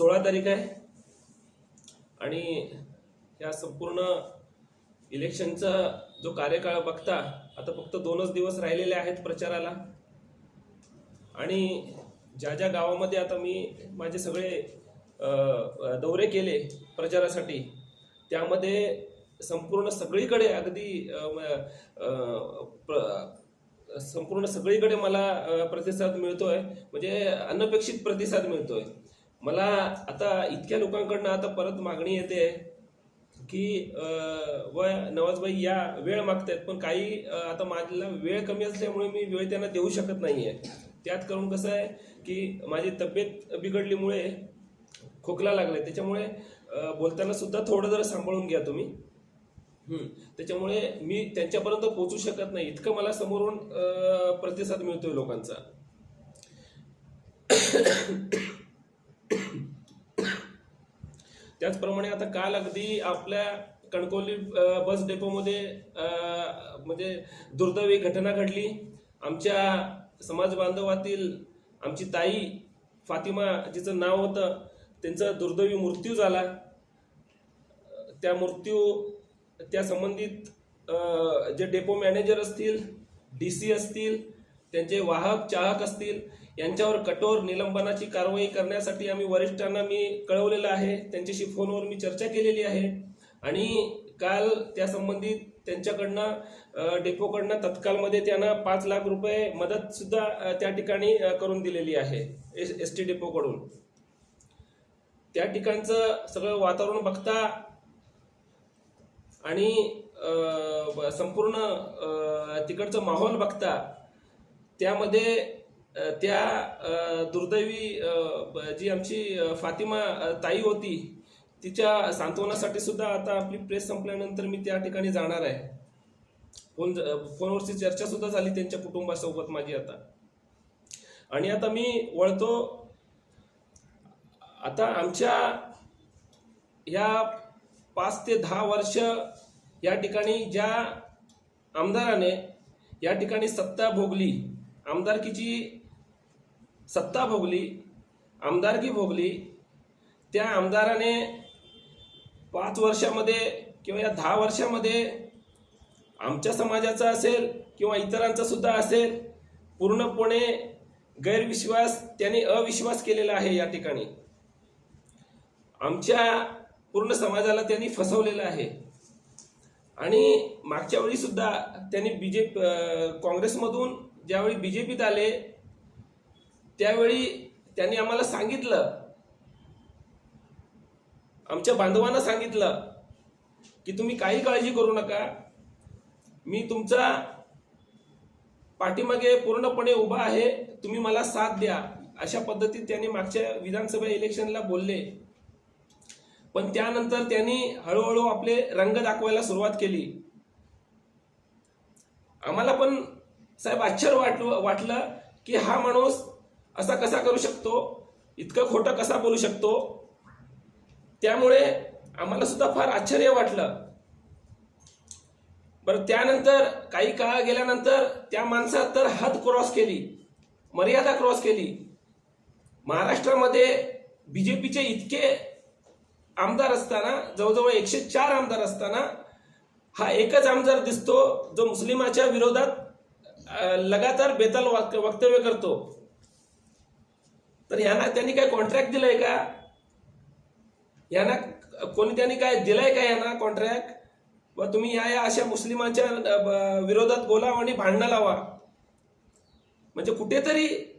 सोळा तारीख आहे. आणि या संपूर्ण इलेक्शनचा जो कार्यकाळ बघता आता फक्त दोनच दिवस राहिलेले आहेत प्रचाराला. आणि ज्या ज्या गावामध्ये आता मी माझे सगळे दौरे केले प्रचारासाठी त्यामध्ये संपूर्ण सगळीकडे अगदी संपूर्ण सगळीकडे मला प्रतिसाद मिळतोय. म्हणजे अनपेक्षित प्रतिसाद मिळतोय. मला आता इतक्या लोकांकडनं आता परत मागणी येते की व नवाजबाई या वेळ मागतायत पण काही आता माझ्याला वेळ कमी असल्यामुळे मी वेळ त्यांना देऊ शकत नाही आहे त्यात करून कसं आहे की माझी तब्येत बिघडलीमुळे खोकला लागलाय. त्याच्यामुळे बोलताना सुद्धा थोडं जरा सांभाळून घ्या तुम्ही. त्याच्यामुळे मी त्यांच्यापर्यंत पोहोचू शकत नाही. इतकं मला समोरून प्रतिसाद मिळतोय लोकांचा. त्याचप्रमाणे आता काल अगदी आपल्या कणकवली बस डेपोमध्ये म्हणजे दुर्दैवी घटना घडली. आमच्या समाज बांधवातील आमची ताई फातिमा जिचं नाव होतं त्यांचा दुर्दैवी मृत्यू झाला. त्या मृत्यू त्या संबंधित जे डेपो मॅनेजर असतील डी सी असतील त्यांचे वाहक चाहक असतील यांच्यावर कठोर निलंबनाची कारवाई करण्यासाठी आम्ही वरिष्ठांना मी कळवलेलं आहे. त्यांच्याशी फोनवर मी चर्चा केलेली आहे. आणि काल त्या संबंधित त्यांच्याकडनं डेपोकडनं तत्कालमध्ये त्यांना पाच लाख रुपये मदत सुद्धा त्या ठिकाणी करून दिलेली आहे एस एस टी डेपोकडून. त्या ठिकाणचं सगळं वातावरण बघता आणि संपूर्ण तिकडचं माहोल बघता त्यामध्ये त्या दुर्दैवी जी आमची फातिमा ताई होती तिच्या सांत्वनासाठी सुद्धा आता आपली प्रेस संपल्यानंतर मी त्या ठिकाणी जाणार आहे. फोन फोनवरची चर्चा सुद्धा झाली त्यांच्या कुटुंबासोबत माझी आता. आणि आता मी वळतो आता आमच्या या पाच ते दहा वर्ष या ठिकाणी ज्या आमदाराने या ठिकाणी सत्ता भोगली आमदारकीची सत्ता भोगली आमदारकी भोगली त्या आमदाराने पाच वर्षामध्ये किंवा या दहा वर्षामध्ये आमच्या समाजाचा असेल किंवा इतरांचा सुद्धा असेल पूर्णपणे गैरविश्वास त्यांनी अविश्वास केलेला आहे या ठिकाणी. आमच्या पूर्ण समाजाला त्यांनी फसवलेलं आहे. आणि मागच्या वेळी सुद्धा त्यांनी बीजेपी काँग्रेसमधून ज्यावेळी बीजेपीत आले त्यावेळी त्यांनी आम्हाला सांगितलं. आमच्या बांधवांना सांगितलं की तुम्ही काही काळजी करू नका. मी तुमचा पाठीमागे पूर्णपणे उभा आहे. तुम्ही मला साथ द्या. अशा पद्धतीत त्यांनी मागच्या विधानसभा इलेक्शनला बोलले. पण त्यानंतर त्यांनी हळूहळू आपले रंग दाखवायला सुरुवात केली. आम्हाला पण साहेब आश्चर्य वाटलं वाटलं की हा माणूस असा कसा करू शकतो? इतकं खोटं कसा बोलू शकतो? त्यामुळे आम्हाला सुद्धा फार आश्चर्य वाटलं. बरं त्यानंतर काही काळ गेल्यानंतर त्या माणसात तर हद क्रॉस केली मर्यादा क्रॉस केली. महाराष्ट्रामध्ये बीजेपीचे इतके आमदार असताना जवळजवळ एकशे चार आमदार असताना हा एकच आमदार दिसतो जो मुस्लिमाच्या विरोधात लगातार बेताल वाक- वक्तव्य करतो. तर यांना त्यांनी काय कॉन्ट्रॅक्ट दिलंय का? यांना कोणी त्यांनी काय दिलंय का यांना कॉन्ट्रॅक्ट व तुम्ही या या अशा मुस्लिमांच्या विरोधात बोला आणि भांडणं लावा. म्हणजे कुठेतरी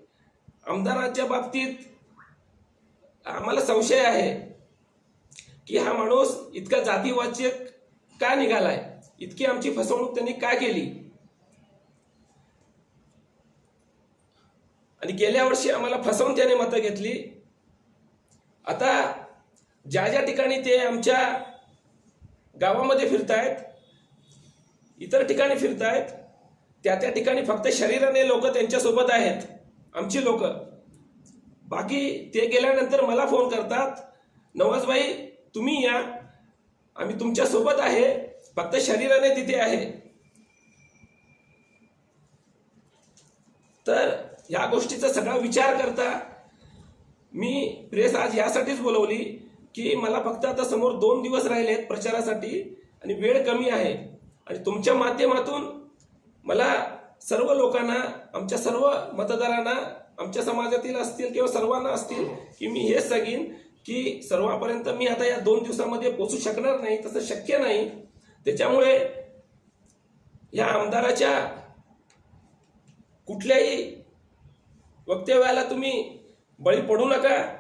आमदारांच्या बाबतीत आम्हाला संशय आहे की हा माणूस इतका जातीवाचक का निघालाय? इतकी आमची फसवणूक त्यांनी का केली? आणि गेल्या वर्षी आम्हाला फसवून त्याने मतं घेतली. आता ज्या ज्या ठिकाणी ते आमच्या गावामध्ये फिरतायत इतर ठिकाणी फिरतायत त्या त्या ठिकाणी फक्त शरीराने लोक त्यांच्यासोबत आहेत आमची लोक. बाकी ते गेल्यानंतर मला फोन करतात नवाजबाई तुम्ही या. आम्ही तुमच्यासोबत आहे फक्त शरीराने तिथे आहे. तर या गोष्टीचा सगळा विचार करता मी प्रेस आज यासाठीच बोलवली की मला फक्त आता समोर दोन दिवस राहिले आहेत प्रचारासाठी आणि वेळ कमी आहे. आणि तुमच्या माध्यमातून मला सर्व लोकांना आमच्या सर्व मतदारांना आमच्या समाजातील असतील किंवा सर्वांना असतील की मी हेच सांगेन की सर्वांपर्यंत मी आता या दोन दिवसामध्ये पोचू शकणार नाही तसं शक्य नाही. त्याच्यामुळे या आमदाराच्या कुठल्याही वक्तव्याला तुम्ही बळी पडू नका.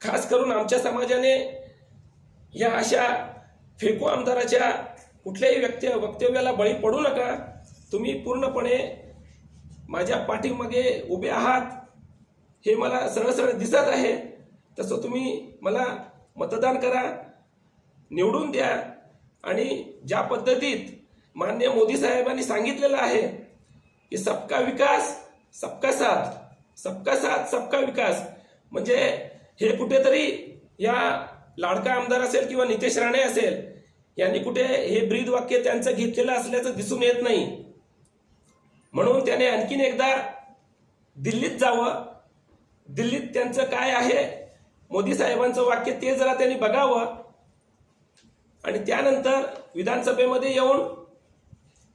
खास करून आमच्या समाजाने या अशा फेकू आमदाराच्या कुठल्याही व्यक्ती वक्तव्याला बळी पडू नका. तुम्ही पूर्णपणे माझ्या पाठीमागे उभे आहात. हे मला सरळ सरळ दिसत आहे. तसं तुम्ही मला मतदान करा निवडून द्या. आणि ज्या पद्धतीत मान्य मोदी साहेबांनी सांगितलेलं आहे की सबका विकास सबका साथ. सबका साथ सबका विकास. म्हणजे हे कुठेतरी या लाडका आमदार असेल किंवा नितेश राणे असेल यांनी कुठे हे ब्रीद वाक्य त्यांचं घेतलेलं असल्याचं दिसून येत नाही. म्हणून त्याने आणखीन एकदा दिल्लीत जावं. दिल्लीत त्यांचं काय आहे मोदी साहेबांचं वाक्य ते जरा त्यांनी बघावं. आणि त्यानंतर विधानसभेमध्ये येऊन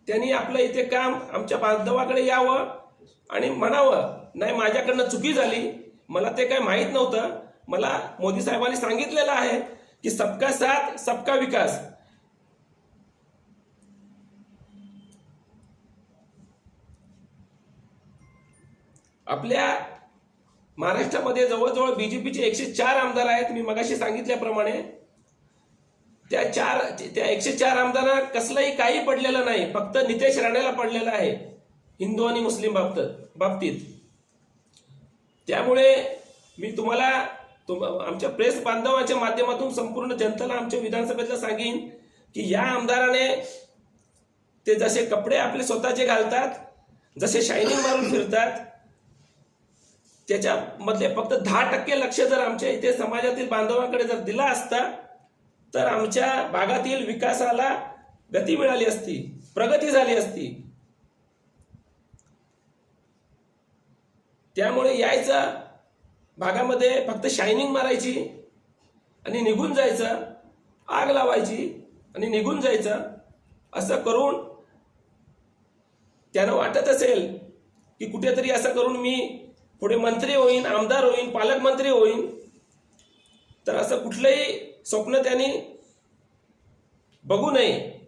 त्यांनी आपलं इथे काम आमच्या बांधवाकडे यावं आणि म्हणावं. नाही माझ्याकडनं चुकी झाली. मला ते काय माहीत नव्हतं. मला मोदी साहेबांनी सांगितलेलं आहे की सबका साथ सबका विकास. आपल्या महाराष्ट्रामध्ये जवळजवळ बीजेपीचे एकशे चार आमदार आहेत. मी मगाशी सांगितल्याप्रमाणे त्या चार त्या एकशे चार आमदारांना कसलंही काही पडलेलं नाही. फक्त नितेश राणेला पडलेलं आहे. हिंदू आणि मुस्लिम बाबत बाबतीत. त्यामुळे मी तुम्हाला तुम आमच्या प्रेस बांधवाच्या माध्यमातून संपूर्ण जनतेला आमच्या विधानसभेतला सांगेन की या आमदाराने ते जसे कपडे आपले स्वतःचे घालतात जसे शायनिंग मारून फिरतात त्याच्यामधले फक्त दहा टक्के लक्ष जर आमच्या इथे समाजातील बांधवांकडे जर दिला असता तर आमच्या भागातील विकासाला गती मिळाली असती प्रगती झाली असती. त्यामुळे यायचं भागामध्ये फक्त शायनिंग मारायची आणि निघून जायचं आग लावायची आणि निघून जायचं असं करून त्यानं वाटत असेल की कुठेतरी असं करून मी पुढे मंत्री होईन आमदार होईन पालकमंत्री होईन तर असं कुठलंही स्वप्न त्यांनी बघू नये.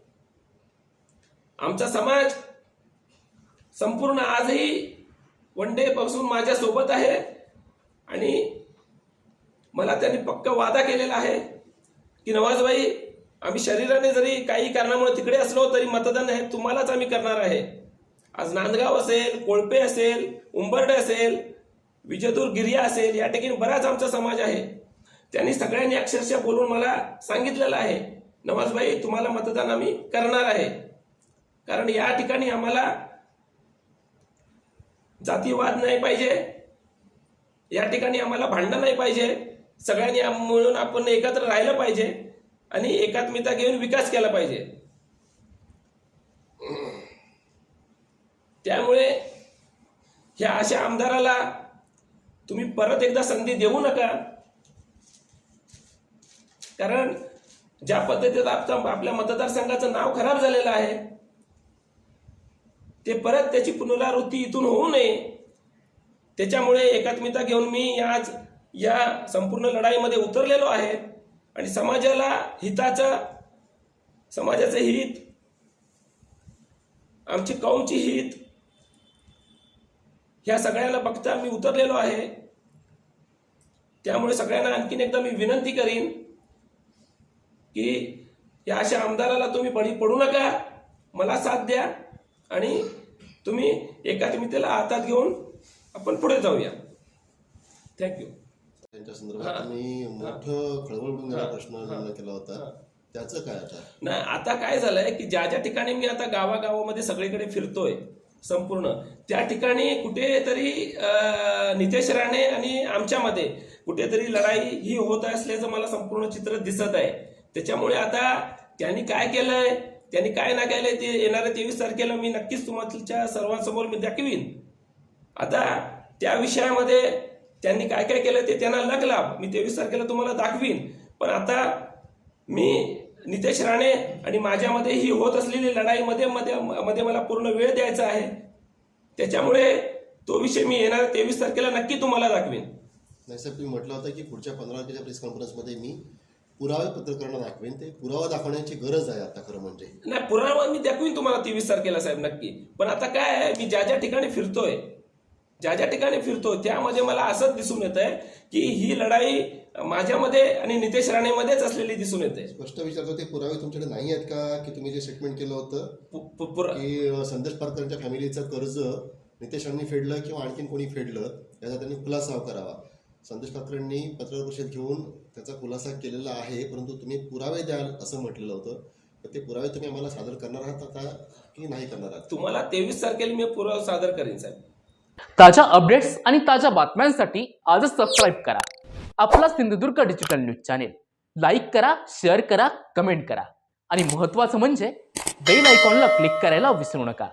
आमचा समाज संपूर्ण आजही वन डे पासून माझ्या सोबत आहे. आणि मला त्यांनी पक्क वादा केलेला आहे की नवाजबाई आम्ही शरीराने जरी काही कारणामुळे तिकडे असलो तरी मतदान हे तुम्हालाच आम्ही करणार आहे. आज नांदगाव असेल कोळपे असेल उंबरडे असेल विजयदूर गिर्या असेल या ठिकाणी बराच आमचा समाज आहे. त्यांनी सगळ्यांनी अक्षरशः बोलून मला सांगितलेलं आहे नवाजबाई तुम्हाला मतदान आम्ही करणार आहे. कारण या ठिकाणी आम्हाला जातीवाद नाही पाहिजे. या ठिकाणी आम्हाला भांडण नाही पाहिजे. सगळ्यांनी मिळून आपण एकत्र राहिलं पाहिजे आणि एकात्मिता घेऊन विकास केला पाहिजे. त्यामुळे ह्या अशा आमदाराला तुम्ही परत एकदा संधी देऊ नका. कारण ज्या पद्धतीत आपल्या आपल्या मतदारसंघाचं नाव खराब झालेलं आहे ते परत त्याची पुनरावृत्ती इथून होऊ नये. त्याच्यामुळे एकात्मिता घेऊन मी आज या संपूर्ण लढाईमध्ये उतरलेलो आहे. आणि समाजाला हिताचं समाजाचं हित आमची कौमची हित ह्या सगळ्याला बघता मी उतरलेलो आहे. त्यामुळे सगळ्यांना आणखीन एकदा मी विनंती करीन की या अशा आमदाराला तुम्ही बळी पडू नका. मला साथ द्या. आणि तुम्ही एकात्मितेला हातात घेऊन आपण पुढे जाऊया. थँक्यू त्यांच्या संदर्भात तुम्ही मोठं खळबळ प्रश्न केला होता. त्याचं काय आता? नाही आता काय झालंय की ज्या ज्या ठिकाणी मी आता गावागावामध्ये सगळीकडे फिरतोय संपूर्ण त्या ठिकाणी कुठेतरी नितेश राणे आणि आमच्यामध्ये कुठेतरी लढाई ही होत असल्याचं मला संपूर्ण चित्र दिसत आहे. त्याच्यामुळे आता त्यांनी काय केलंय? त्यांनी काय ना केलंय ते येणाऱ्या तेवीस तारखेला मी नक्कीच तुमच्या सर्वांसमोर मी दाखवीन. आता त्या विषयामध्ये त्यांनी काय काय केलं ते त्यांना लगला मी तेवीस तारखेला तुम्हाला दाखवीन. पण आता मी नितेश राणे आणि माझ्यामध्ये ही होत असलेली लढाईमध्ये मध्ये मध्ये मला पूर्ण वेळ द्यायचा आहे. त्याच्यामुळे तो विषय मी येणार तेवीस तारखेला नक्की तुम्हाला दाखवीन. नाही सर तुम्ही म्हटलं होतं की पुढच्या पंधरा तारखेच्या प्रेस कॉन्फरन्समध्ये मी पुरावे पत्रकारांना दाखवेन ते पुरावा दाखवण्याची गरज आहे आता खरं म्हणजे. नाही पुरावा मी दाखवीन तुम्हाला तेवीस तारखेला साहेब नक्की. पण आता काय आहे मी ज्या ज्या ठिकाणी फिरतोय ज्या ज्या ठिकाणी फिरतोय त्यामध्ये मला असंच दिसून येत आहे की ही लढाई माझ्यामध्ये आणि नितेश राणेमध्येच असलेली दिसून येते. स्पष्ट विचारतो ते पुरावे तुमच्याकडे नाही आहेत का? की तुम्ही जे स्टेटमेंट केलं होतं पु- पु- पुरा- की संदेश पारकरांच्या फॅमिलीचं कर्ज नितेशांनी फेडलं किंवा आणखीन कोणी फेडलं याचा त्यांनी खुलासा करावा. संदेश पारकरांनी पत्रकार परिषद घेऊन त्याचा खुलासा केलेला आहे परंतु तुम्ही पुरावे द्याल असं म्हटलेलं होतं. तर ते पुरावे तुम्ही आम्हाला सादर करणार आहात आता की नाही करणार आहात? तुम्हाला तेवीस तारखेला मी पुरावा सादर करीन साहेब. ताज्या अपडेट्स आणि ताज्या बातम्यांसाठी आजच सबस्क्राईब करा. आपला Sindhudurg digital news channel like करा शेअर करा कमेंट करा. आणि महत्त्वाचं म्हणजे बेल आयकॉनला क्लिक करायला विसरू नका.